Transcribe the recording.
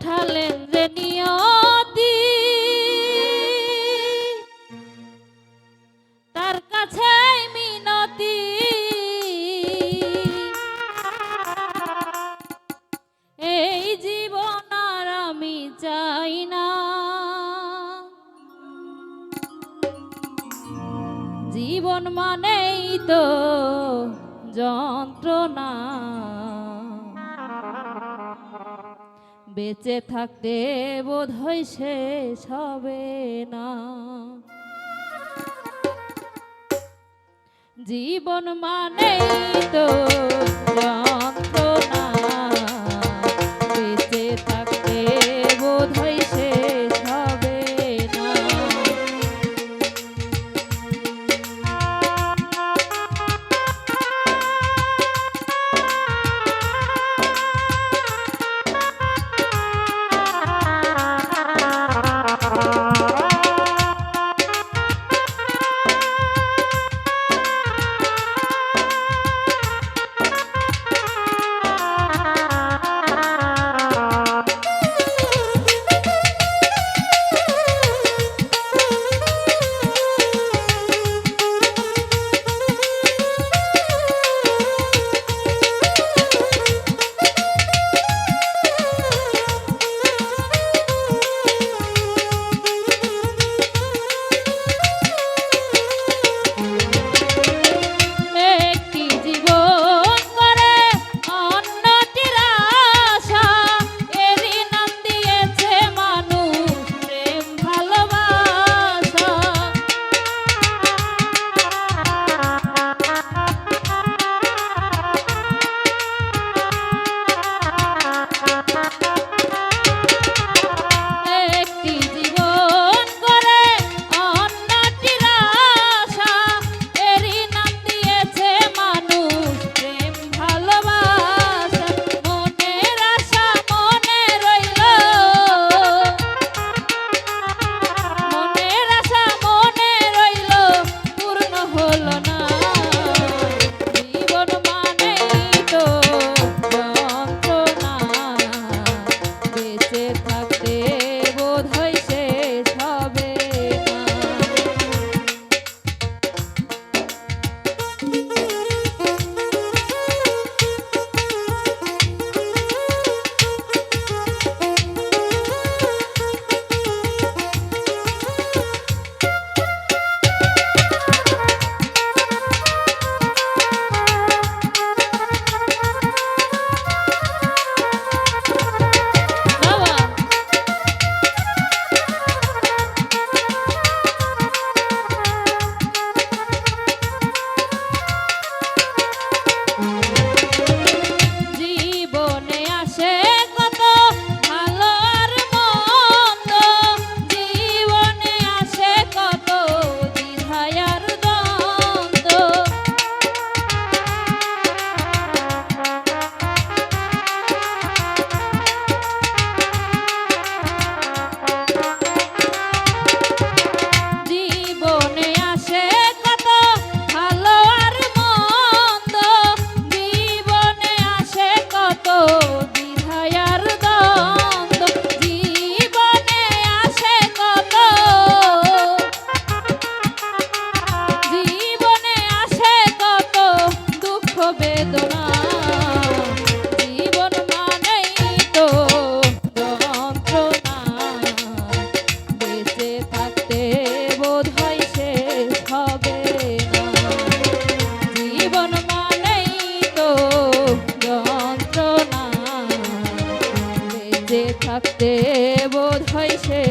পাঠালেন যে নিয়তি। তার কাছে মিনতি। এই জীবন আর আমি চাই না। জীবন মানেই তো যন্ত্রণা। বেঁচে থাকতে বোধহয় শেষ হবে না। জীবন মানেই তো বোধ হয় সে